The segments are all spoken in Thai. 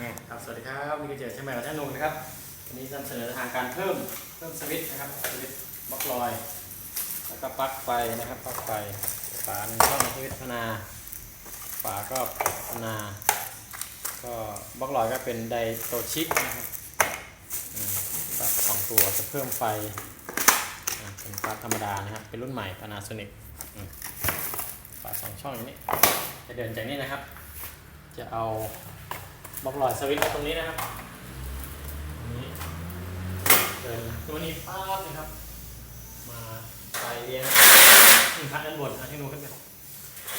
ครับสวัสดีครับนี่คือเจอใช่ไหมกับท่านนงนะครับวันนี้นำเสนอทางการเพิ่มเพิ่มสวิตช์นะครับสวิตช์บล็อกลอย แล้วก็ปลั๊กไฟนะครับปลั๊กไฟฝาหนึ่งช่องสวิตช์พนาฝาก็พนา ก็บล็อกลอยก็เป็นไดโตชิกนะครับปลั๊กสองตัวจะเพิ่มไฟเป็นปลั๊กธรรมดานะครับเป็นรุ่นใหม่ Panasonic ฝาสองช่องอย่างนี้จะเดินจากนี้นะครับ จะเอา บล็อกลอยสวิตช์ไว้ตรงนี้นะครับตรงนี้เดินตัวนี้ป้าบนะครับ มาไปเรียงอืมพัดด้านบนเอาให้ดูขึ้นไป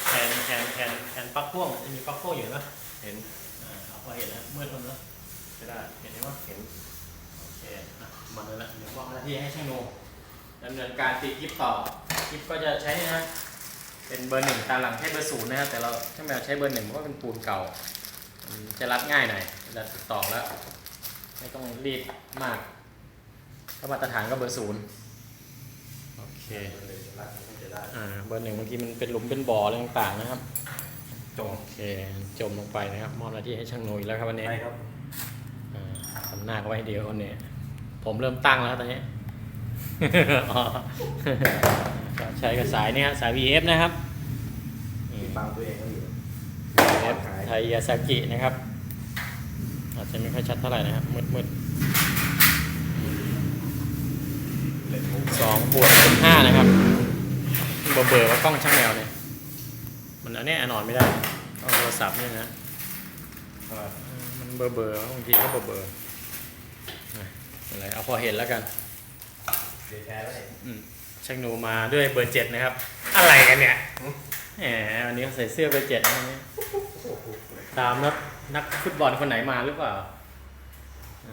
แทนแทนแทนแทนปลั๊กพ่วงจะมีปลั๊กพ่วงอยู่เห็นปะเห็นอ่าเอาพอเห็นแล้วมืดแล้วเนอะไม่ได้เห็นไหมว่าเห็นโอเคอะมาเลยละเดี๋ยวบอกหน้าที่ให้ช่างโนดำเนินการติดยิบต่อยิบก็จะใช้นะฮะเป็นเบอร์หนึ่งตามหลังใช้เบอร์ศูนย์นะครับแต่เราช่างแมวใช้เบอร์หนึ่งเพราะว่าเป็นปูนเก่าอืม จะรัดง่ายหน่อยเวลาติดต่อแล้ว ไม่ต้องรีดมาก ถ้ามาตรฐานก็เบอร์ศูนย์โอเคเลยจะรักมันก็จะได้อ่าเบอร์หนึ่งบางทีมันเป็นหลุมเป็นบ่ออะไรต่างๆนะครับโอเคจมลงไปนะครับมอบหน้าที่ให้ช่างโนอีกแล้วครับวันนี้ใช่ครับอ่าทำหน้าก็ไว้ให้เดียวคนนี้ผมเริ่มตั้งแล้วตอนนี้อ๋อก็ใช้กับสายนี่ฮะสาย VF นะครับอืมฟังตัวเองก็อยู่ VF ไทยยาซากินะครับ อาจจะไม่ค่อยชัดเท่าไหร่นะครับ มืดมืดเล่นมุกสองขวดเป็นห้านะครับเบอร์เบอร์ว่ากล้องช่างแมวเนี่ยมันอันเนี้ยนอนไม่ได้ต้องโทรศัพท์เนี่ยนะเออมันเบอร์เบอร์บางทีก็เบอร์เบอร์อะอะไรเอาพอเห็นแล้วกันเดี๋ยวแชร์แล้วเห็นอืมช่างหนูมาด้วยเบอร์เจ็ดนะครับ อะไรกันเนี่ย แหมวันนี้เขาใส่เสื้อเบอร์เจ็ดนะวันนี้ตามนักนักฟุตบอลคนไหนมาหรือเปล่า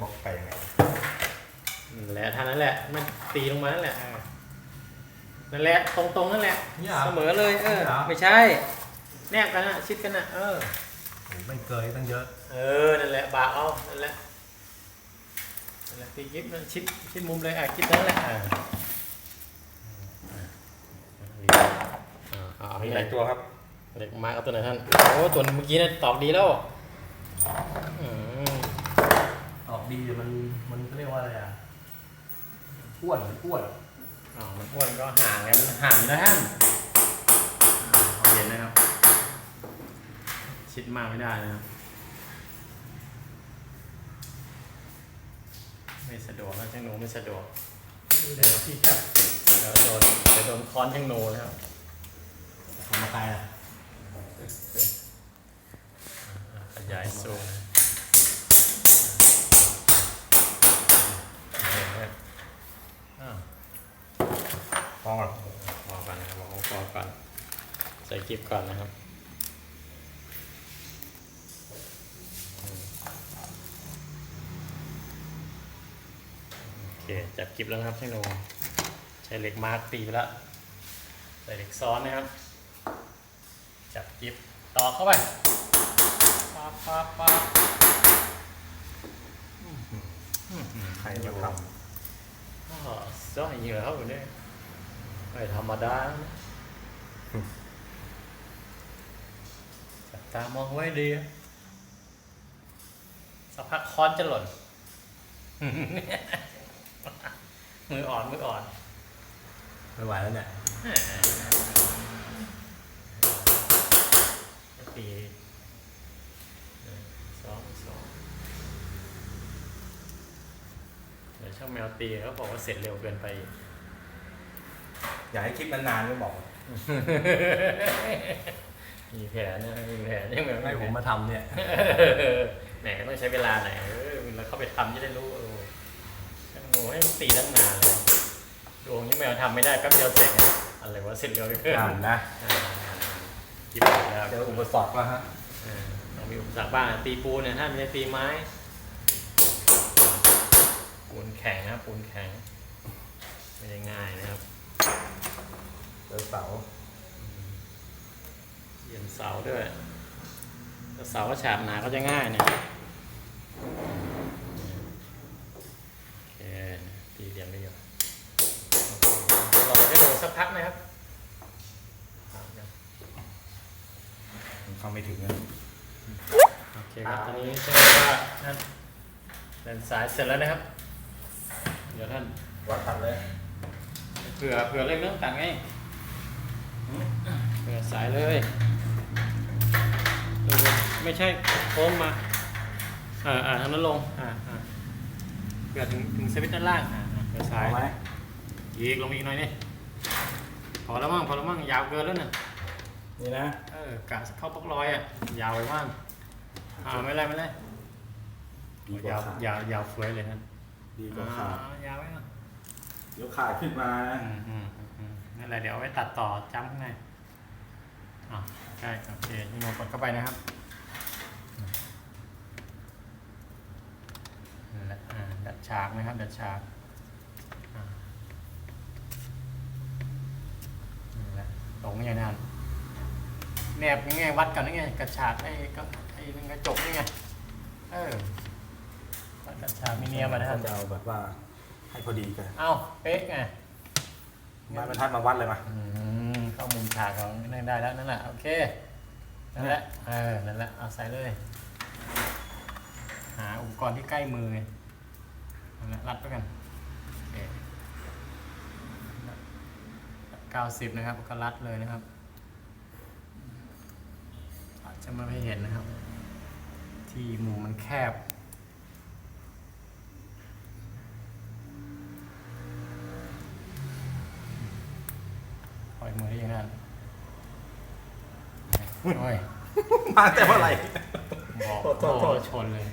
บอกไปยังไงนั่นแหละท่านั้นแหละ มันตีลงมานั่นแหละอ่านั่นแหละ ตรงๆนั่นแหละนี่เหรอเสมอเลย เออนี่เหรอ ไม่ใช่ แนบกันนะชิดกันนะเออผมไม่เคยตั้งเยอะ เออ นั่นแหละ บากเอานั่นแหละ นั่นแหละตียิบมันชิดชิดมุมเลย อะคิดนั่นแหละอ่าอ่าอ่า เอาให้มีใหหญ่ลายตัวครับเด็กมาเอาตัวไหนท่าน โอ้ตัวเมื่อกี้นะตอบดีแล้วอืมออกดีแต่มันมันเรียกว่าอะไรอะอ้วนอ้วนอ๋อมันอ้วนก็ห่างกันห่างนะท่านอ่าเอาเย็นนะครับ ชิดมากไม่ได้นะครับ ไม่สะดวกนะช่างโนไม่สะดวก เดี๋ยวที่แคบเดี๋ยวโดนเดี๋ยวโดนค้อนช่างโนนะครับ ทำมาตายอะขยายสูงอ้าวพอก่อนพอก่อนนะครับเอาพอก่อนใส่คลิปก่อนนะครับอืมโอเคจับคลิปแล้วนะครับช่างโนใช้เหล็กมาร์กตีไปแล้วใส่เหล็กซ้อนนะครับ จับคลิปต่อเข้าไปปั๊บปั๊บปั๊บใครจะทอ๋อซ้อนอย่างนี้เหรอครับวันนี้ไม่ธรรมดานะจับตามองไว้ดีอะสักพักค้อนจะหล่น มืออ่อน มืออ่อนำไม่ไหวแล้วเนี่ย ตีหนึ่งสองสองเดี๋ยวช่างแมวตีเขาบอกว่าเสร็จเร็วเกินไป อยากให้คลิปนานๆก็บอก มีแผนนะมีแผนยังไงให้ผมมาทำเนี่ยแหมต้องใช้เวลาไหนเออแล้วเข้าไปทำจะได้รู้เออช่างโง่ให้มันตีตั้งนานเลยดวงนี้แมวทำไม่ได้แป๊บเดียวเสร็จอะไรวะเสร็จเร็วเกินอ่านนะอ่ายิบแล้วเจออุปสรรคแล้วฮะอ่าต้องมีอุปสรรคบ้างตีปูนเนี่ยถ้าไม่ใช่ตีไม้ปูนแข็งนะปูนแข็งไม่ได้ง่ายนะครับเจอเสาเหยียนเสาด้วยถ้าเสาก็ฉาบหนาก็จะง่ายนะโอเคตีเหลี่ยมได้อยู่เดี๋ยวเราให้ดูสักพักนะครับครับ ผมฟัง ไม่ถึงนะโอเคครับตอนนี้ใช่ไหมว่าท่านเดินสายเสร็จแล้วนะครับ เดี๋ยวท่านวัดตัดเลยเผื่อเผื่อเรื่องเรื่องตัดไงเผื่อสายเลยเออไม่ใช่โค้งมาอ่าอ่าทางนั้นลงอ่าอ่าเผื่อถึงถึงสวิตช์ด้านล่างอ่าอ่าเผื่อสายเอาไหมอีกลงอีกหน่อยนี่พอแล้วมั้งพอแล้วมั้งยาวเกินแล้วน่ะนี่นะเออกะเข้าปลักลอยอะ ยาวไปมากอ่าไม่เป็นไรไม่เป็นไรดีกว่ายาวขาดยาวยาวเฟ้ยเลยท่านดีกว่าขาดอ่ยาวไว้ก่อนเดี๋ยวขาดขึ้นมาอืมอืมอืมนั่นแหละเดี๋ยวเอาไว้ตัดต่อจำข้างในอ่าใช่โอเคนี่โนกดเข้าไปนะครับนั่นแหละอ่าดัดฉากนะครับ ดัดฉากอ่านั่นแหละตรงอย่างนั้น แนบยังไงวัดกันยังไงกระฉากไอ้ก็ไอ้กระจกนี่ไงเออวัดกระฉากมีเนียมมานะคท่ารับจะเอาแบบว่าให้พอดีกันเอ้าเป๊กไงไม้บรรทัดมาวัดเลยมา อืมเข้ามุมฉากของนั่นได้แล้วนั่นแหละโอเคนั่นแหละเออนั่นแหละเอาใส่เลย หาอุปกรณ์ที่ใกล้มือไงนั่นแหละรัดไปกันโอเคเก้าสิบนะครับก็รัดเลยนะครับอา จจะไม่เห็นนะครับ ที่มุมมันแคบ ปล่อยมือได้ยังไงโอ้ยมาแต่เมื่อไหร่บอกโทษโทษโทษชนเลย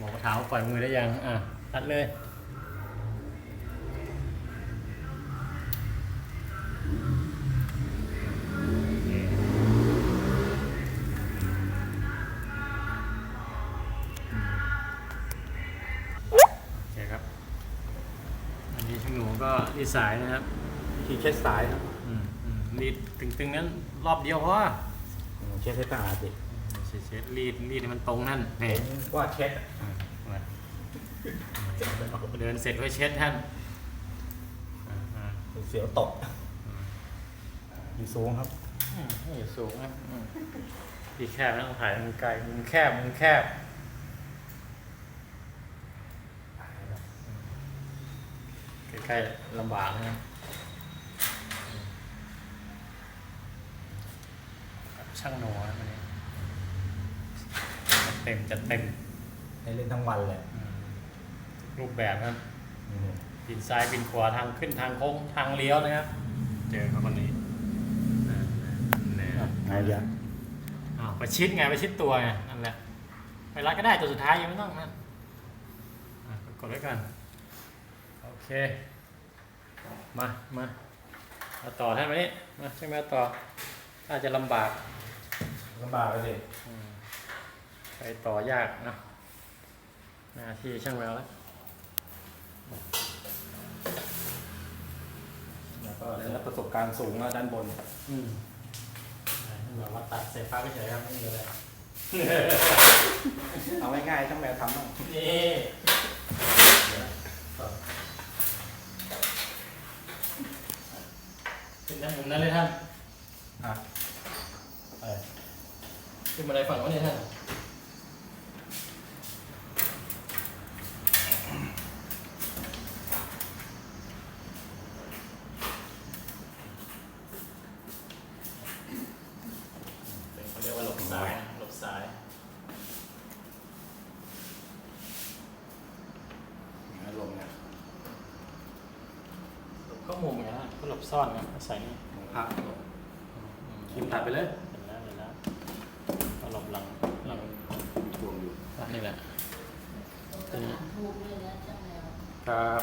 บอกว่าเท้าปล่อยมือได้ยัง อะตัดเลย นนี้ช่างหนูก็ดีสายนะครับขี่เคสสายครับอืมอืมรีดตึงๆนั้นรอบเดียวเพราะว่าอืมเคสให้ตาดิเช็ดเช็ดรีดรีดให้มันตรงนั่นนี่ว่าเช็ดอ่ามาเดินเสร็จก็เช็ดท่านอ่าอ่าเสียวตกอยู่สูงครับอืมให้อยู่สูงนะอืมที่แคบไม่ต้องถ่ายมุมไกลมุมแคบมุมแคบ ใกล้ๆลำบากนะครับช่างโหนนะวันนี้จัดเต็มจัดเต็มให้เล่นทั้งวันเลยอืมรูปแบบครับอืมบินซ้ายบินขวาทางขึ้นทางโค้งทางเลี้ยวนะครับเจอเขาคนนี้อ่าเนี่ยอะไงยังอ้าวประชิดไงประชิดตัวไงนั่นแหละไปรัดก็ได้ตัวสุดท้ายยังไม่ต้องนั่นอะกดไว้ก่อนโอเค มามาเอาต่อท่านมานี่มาใช่ไหมเอาต่อถ้าจะลำบากลำบากเลยดิอืมไปต่อยากนะหน้าที่ช่างแววแล้วแล้วก็ได้รับประสบการณ์สูงมาด้านบน อืมแบบว่าตัดเสร็จฟ้าไปเฉยครับไม่มีอะไรเอาง่ายๆช่างแมวทำบ้างนี่ นด้านมุมนั้นเลยท่านอะเออขึ้นมาในฝั่งว่าเนี่ยท่านเขาเรียกว่าหลบสายนะหลบสาย ลงนะก็มุมอย่างนั้นก็ หลบซ่อนนะอาศัยนี่ของพักคิมตัดไปเลยเห็นแล้วเห็นแล้วก็หลบหลังหลังรวมอยู่อะนี่แหละก็ถามทูบเลยนะจังแล้วครับ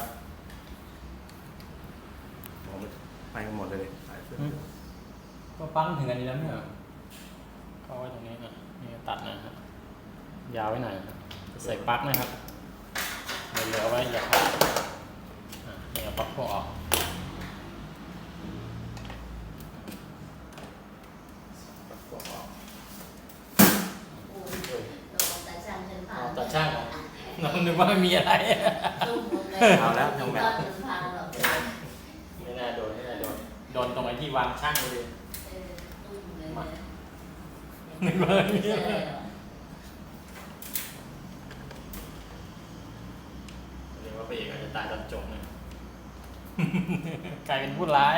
ผมไปกันหมดเลยสายเสื้อก็ปั้งถึงอันนี้แล้วเนี่ยเข้าไว้ตรงนี้นะนี่ตัดนะครับยาวไว้หน่อยนะครับใส่ปลั๊กนะครับเหลือๆไว้อย่าขาดอะนี่เอาปลั๊กพวกออก นึกว่ามีอะไรเอาแล้วยงแบบไม่น่าโดนไม่น่าโดนโดนตรงไอ้ที่วางช่างเลยมเลนึ่าไม่เจออไรเหยกว่าพระเอกอาจจะตายตอนจบเงยกลายเป็นผู้ร้าย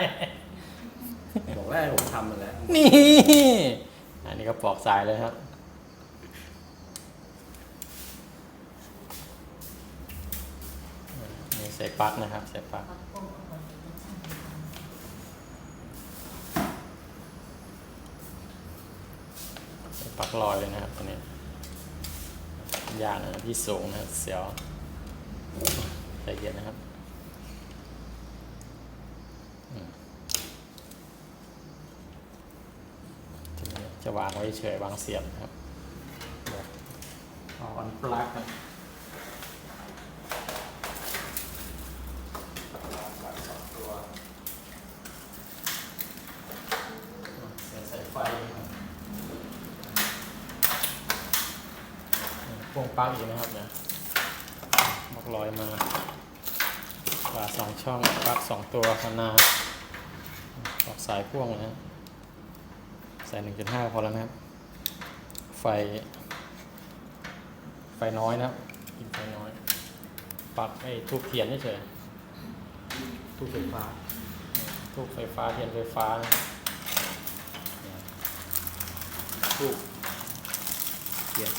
บอกแล้วผมทำมันแล้ว นี่ อันนี้ก็ปลอกสายเลยครับ นี่ใส่ปลั๊กนะครับใส่ปลั๊กปักโป้งเอาก่อนเดี๋ยวจะช่างมันใส่ปลั๊กลอยเลยนะครับตัวนี้ยากนะที่สูงนะครับเสียวละเยดนะครับจะวางไว้เฉยวางเสียบนะครับเอาอันปลั๊กครับ เสียบสายไฟครับพ่วง ปลั๊กอีกนะครับเนี่ยบล็อกลอยมาฝาสองช่องปลั๊กสองตัวขนาดออกสายพ่วงนะฮะใส่หนึ่งจุดห้าพอแล้วนะครับ ไฟ ไฟน้อยนะครับกินไฟน้อยปลั๊กไอ้ทูบเทียนเฉยทูบไฟฟ้าทูบไฟฟ้าเทียนไฟฟ้านะทูบเทียน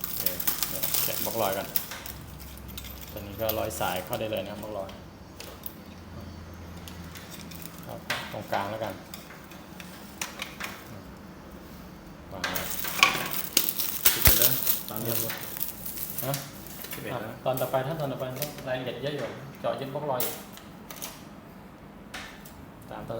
โอเคเดี๋ยวแกะบล็อกลอยกันตัวนี้ก็ร้อยสายเข้าได้เลยนะครับบล็อกลอยครับตรงกลางแล้วกันวางไว้สิบเอ็ดแล้วตอนนี้ฮะสิบเอ็ดแล้วตอนต่อไปถ้าตอนต่อไปต้องรายละเอียดเยอะอยู่เจาะยึดบล็อกลอยอีก